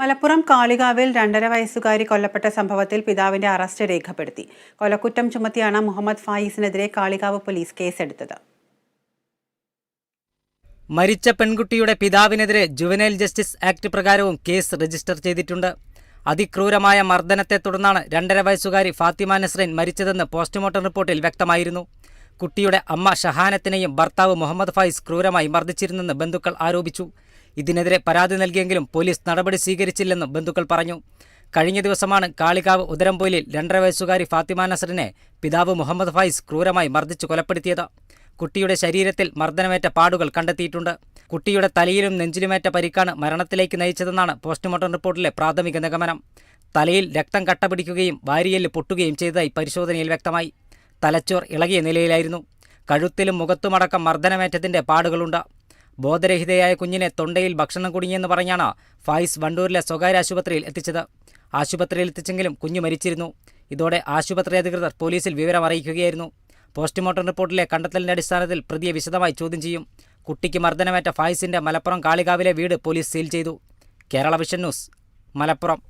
മലപ്പുറം കാളികാവിൽ രണ്ടര വയസ്സുകാരി കൊല്ലപ്പെട്ട സംഭവത്തിൽ പിതാവിന്റെ അറസ്റ്റ് രേഖപ്പെടുത്തി. കൊലക്കുറ്റം ചുമത്തിയാണ് മുഹമ്മദ് ഫായിസിനെതിരെ കാളികാവ് പോലീസ് കേസെടുത്തത്. മരിച്ച പെൺകുട്ടിയുടെ പിതാവിനെതിരെ ജുവനൈൽ ജസ്റ്റിസ് ആക്ട് പ്രകാരവും കേസ് രജിസ്റ്റർ ചെയ്തിട്ടുണ്ട്. അതിക്രൂരമായ മർദ്ദനത്തെ തുടർന്നാണ് രണ്ടര വയസ്സുകാരി ഫാത്തിമ നസ്രീൻ മരിച്ചതെന്ന് പോസ്റ്റ്മോർട്ടം റിപ്പോർട്ടിൽ വ്യക്തമായിരുന്നു. കുട്ടിയുടെ അമ്മ ഷഹാനത്തിനെയും ഭർത്താവ് മുഹമ്മദ് ഫായിസ് ക്രൂരമായി മർദ്ദിച്ചിരുന്നെന്ന് ബന്ധുക്കൾ ആരോപിച്ചു. ഇതിനെതിരെ പരാതി നൽകിയെങ്കിലും പോലീസ് നടപടി സ്വീകരിച്ചില്ലെന്നും ബന്ധുക്കൾ പറഞ്ഞു. കഴിഞ്ഞ ദിവസമാണ് കാളികാവ് ഉദരംപൊയിലിൽ രണ്ടര വയസ്സുകാരി ഫാത്തിമ നസറിനെ പിതാവ് മുഹമ്മദ് ഫൈസ് ക്രൂരമായി മർദ്ദിച്ചു കൊലപ്പെടുത്തിയത്. കുട്ടിയുടെ ശരീരത്തിൽ മർദ്ദനമേറ്റ പാടുകൾ കണ്ടെത്തിയിട്ടുണ്ട്. കുട്ടിയുടെ തലയിലും നെഞ്ചിലുമേറ്റ പരിക്കാണ് മരണത്തിലേക്ക് നയിച്ചതെന്നാണ് പോസ്റ്റ്മോർട്ടം റിപ്പോർട്ടിലെ പ്രാഥമിക നിഗമനം. തലയിൽ രക്തം കട്ടപിടിക്കുകയും വാരിയെല്ല് പൊട്ടുകയും ചെയ്തതായി പരിശോധനയിൽ വ്യക്തമായി. തലച്ചോർ ഇളകിയ നിലയിലായിരുന്നു. കഴുത്തിലും മുഖത്തുമടക്കം മർദ്ദനമേറ്റത്തിന്റെ പാടുകളുണ്ട്. ബോധരഹിതയായ കുഞ്ഞിനെ തൊണ്ടയിൽ ഭക്ഷണം കുടുങ്ങിയെന്ന് പറഞ്ഞാണ് ഫായിസ് വണ്ടൂരിലെ സ്വകാര്യ ആശുപത്രിയിൽ എത്തിച്ചത്. ആശുപത്രിയിൽ എത്തിച്ചെങ്കിലും കുഞ്ഞു മരിച്ചിരുന്നു. ഇതോടെ ആശുപത്രി അധികൃതർ പോലീസിൽ വിവരം അറിയിക്കുകയായിരുന്നു. പോസ്റ്റ്മോർട്ടം റിപ്പോർട്ടിലെ കണ്ടെത്തലിന്റെ അടിസ്ഥാനത്തിൽ പ്രതിയെ വിശദമായി ചോദ്യം ചെയ്യും. കുട്ടിക്ക് മർദ്ദനമേറ്റ ഫായിസിന്റെ മലപ്പുറം കാളികാവിലെ വീട് പോലീസ് സീൽ ചെയ്തു. Kerala vision news Malappuram.